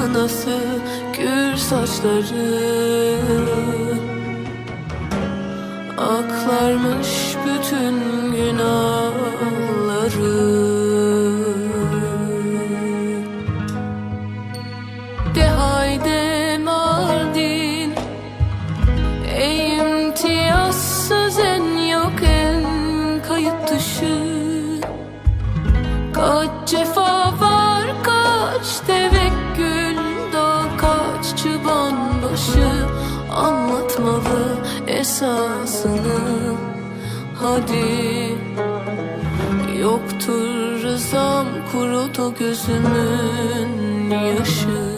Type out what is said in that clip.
kınası gül saçları? Aklarmış bütün günah. Anlatmalı esasını. Hadi. Yoktur rızam kurudu gözümün yaşı